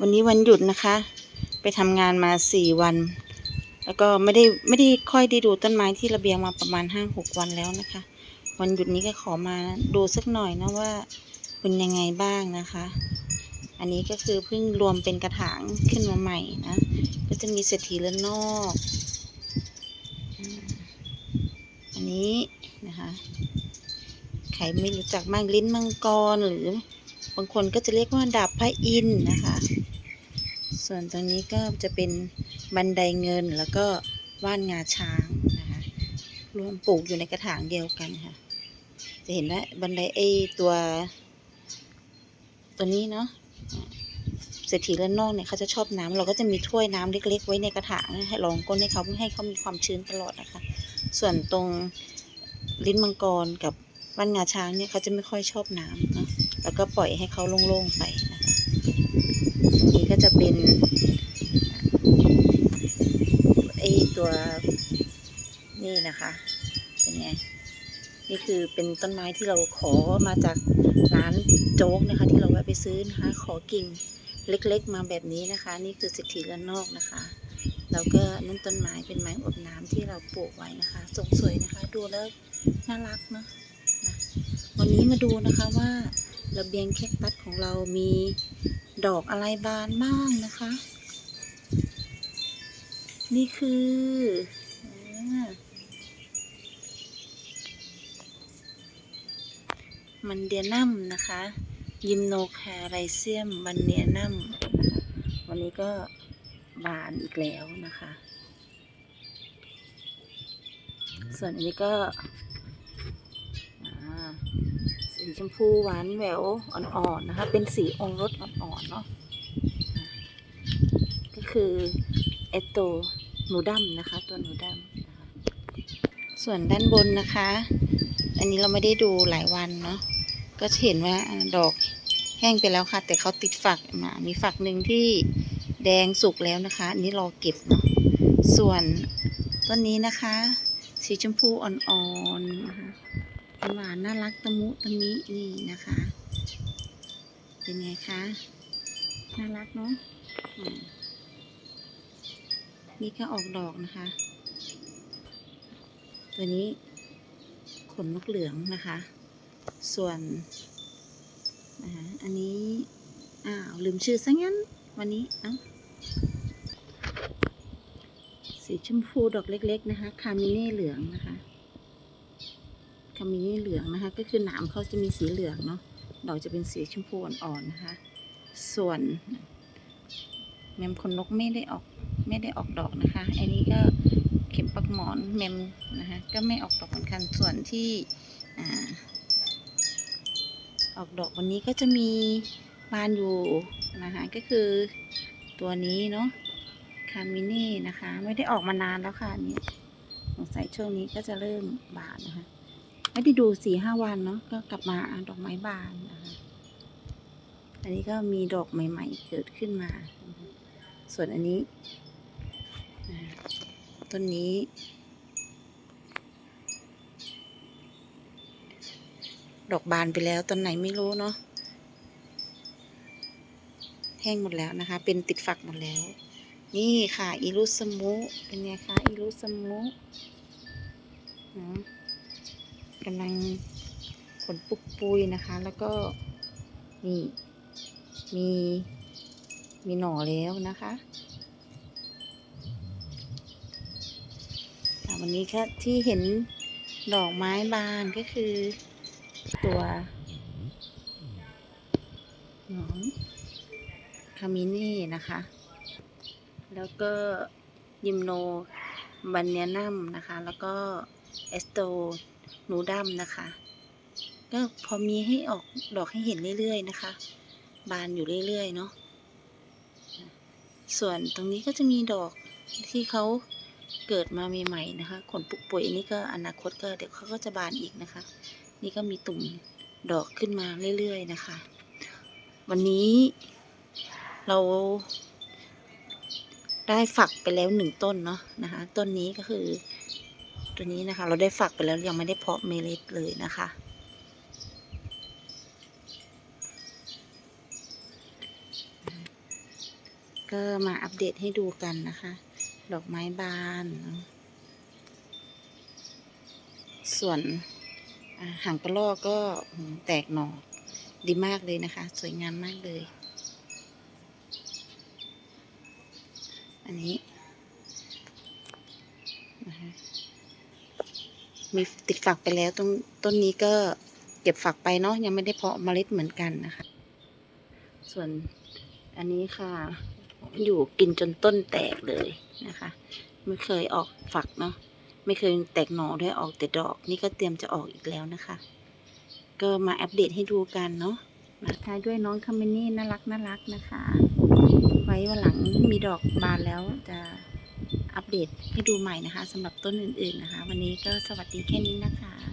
วันนี้วันหยุดนะคะ ไปทำงานมาสี่วัน แล้วก็ไม่ได้ไม่ได้ค่อยได้ดูต้นไม้ที่ระเบียงมาประมาณห้าหกวันแล้วนะคะ วันหยุดนี้ก็ขอมาดูสักหน่อยนะว่าเป็นยังไงบ้างนะคะ อันนี้ก็คือเพิ่งรวมเป็นกระถางขึ้นมาใหม่นะ ก็จะมีเศรษฐีละนอก อันนี้นะคะใครไม่รู้จักบ้างลิ้นมังกรหรือบางคนก็จะเรียกว่าดาบพระอินนะคะ ส่วนตรงนี้ก็จะเป็นบันไดเงินแล้วก็ว่านงาช้างนะคะรวมปลูกอยู่ในกระถางเดียวกันค่ะ จะเห็นว่าบันไดไอตัว ตัวนี้เนาะเศรษฐีและนอกเนี่ยเขาจะชอบน้ำเราก็จะมีถ้วยน้ำเล็ก ๆ ไว้ในกระถางให้รองก้นให้เขาเพื่อให้เขามีความชื้นตลอดนะคะ ส่วนตรงลิ้นมังกรกับว่านงาช้างเนี่ยเขาจะไม่ค่อยชอบน้ำเนาะแล้วก็ปล่อยให้เขาโล่งๆไปนะคะ นี้ก็จะเป็นไอตัวนี่นะคะเป็นไงนี่คือเป็นต้นไม้ที่เราขอมาจากร้านโจ๊กนะคะ ที่เราแวะไปซื้อนะคะ ขอกิ่งเล็กๆ มาแบบนี้นะคะ นี่คือสิทธิละนอกนะคะแล้วก็นั่นต้นไม้เป็นไม้อบน้ำที่เราปลูกไว้นะคะทรงสวยนะคะ ดูแล้วน่ารักเนาะนะวันนี้มาดูนะคะว่า ระเบียงแคคตัสของเรามีดอกอะไรบานบ้างนะคะ นี่คืออมันเดียนัมนะคะ ยิมโนแคไรเซียมมันเดียนัมวันนี้ก็บานอีกแล้วนะคะ ส่วนอันนี้ก็อ่าสี ชมพูหวานแหววอ่อนๆนะคะ เป็นสีองค์รสอ่อนๆเนาะก็คือเอตโตหนูดำนะคะ ตัวหนูดำนะคะส่วนด้านบนนะคะ อันนี้เราไม่ได้ดูหลายวันเนาะก็เห็นว่าอ่าดอกแห้งไปแล้วค่ะ แต่เขาติดฝักมามีฝักหนึ่งที่แดงสุกแล้วนะคะ อันนี้รอเก็บเนาะส่วนต้นนี้นะคะ สีชมพูอ่อนๆนะคะ หวานน่ารักตะมุตะมินี่นะคะ เป็นไงคะ น่ารักเนาะมนี่ก็ออกดอกนะคะ ตัวนี้ขนนกเหลืองนะคะ ส่วนนะคะอันนี้อ้าวลืมชื่อซะงั้น วันนี้เอ้าสีชมพูดอกเล็ก ๆ นะคะ คามิเน่เหลืองนะคะ คามิเน่เหลืองนะคะ ก็คือหนามเขาจะมีสีเหลืองเนาะดอกจะเป็นสีชมพูอ่อนๆนะคะ ส่วนแมมคนนกไม่ได้ออกไม่ได้ออกดอกนะคะ อันนี้ก็เข็มปักหมอนแมมนะคะก็ไม่ออกดอกเหมือนกันส่วนที่อออกดอกวันนี้ก็จะมีบานอยู่นะคะก็คือตัวนี้เนาะคามินี่นะคะ ไม่ได้ออกมานานแล้วค่ะอันนี้สงสัยช่วงนี้ก็จะเริ่มบานนะคะ ไม่ได้ดูสี่ห้าวันเนาะก็กลับมาดอกไม้บานนะคะอันนี้ก็มีดอกใหม่ ๆ เกิดขึ้นมา ส่วนอันนี้ต้นนี้ ดอกบานไปแล้วตอนไหนไม่รู้เนาะแห้งหมดแล้วนะคะ เป็นติดฝักหมดแล้ว นี่ค่ะอีรุสมุเป็นไงคะอีรุสมุนะ กำลังขนปุกปุยนะคะ แล้วก็นี่มีมีหน่อแล้วนะคะอ่วันนี้ค่ะที่เห็นดอกไม้บานก็คือตัวหนอนคามินี่นะคะ แล้วก็ยิมโนบันเนียนัมนะคะ แล้วก็เอสโต หนูดัมนะคะ ก็พอมีให้ออกดอกให้เห็นเรื่อยๆนะคะ บานอยู่เรื่อยๆเนาะส่วนตรงนี้ก็จะมีดอกที่เขาเกิดมาใหม่ๆนะคะขนปุกปุยอันนี้ก็อนาคตก็เดี๋ยวเขาก็จะบานอีกนะคะ นี่ก็มีตุ่มดอกขึ้นมาเรื่อยๆนะคะ วันนี้เราได้ฝักไปแล้วหนึ่งต้นเนาะนะคะ ต้นนี้ก็คือ ตัวนี้นะคะ เราได้ฝักไปแล้วยังไม่ได้เพาะเมล็ดเลยนะคะ ก็มาอัปเดตให้ดูกันนะคะ ดอกไม้บาน ส่วนหางกระรอกก็แตกหน่อดีมากเลยนะคะ สวยงามมากเลย อันนี้นะคะ มีติดฝักไปแล้วตรงต้นนี้ก็เก็บฝักไปเนาะยังไม่ได้เพาะเมล็ดเหมือนกันนะคะ ส่วนอันนี้ค่ะ อยู่กินจนต้นแตกเลยนะคะ ไม่เคยออกฝักเนาะไม่เคยแตกหน่อด้วยออกแต่ดอก นี่ก็เตรียมจะออกอีกแล้วนะคะ ก็มาอัปเดตให้ดูกันเนาะมาท้ายด้วยน้องคาเมนี่น่ารักน่ารักนะคะ ไว้วันหลังมีดอกบานแล้วจะ อัปเดตให้ดูใหม่นะคะสำหรับต้นอื่นๆนะคะ วันนี้ก็สวัสดีแค่นี้นะคะ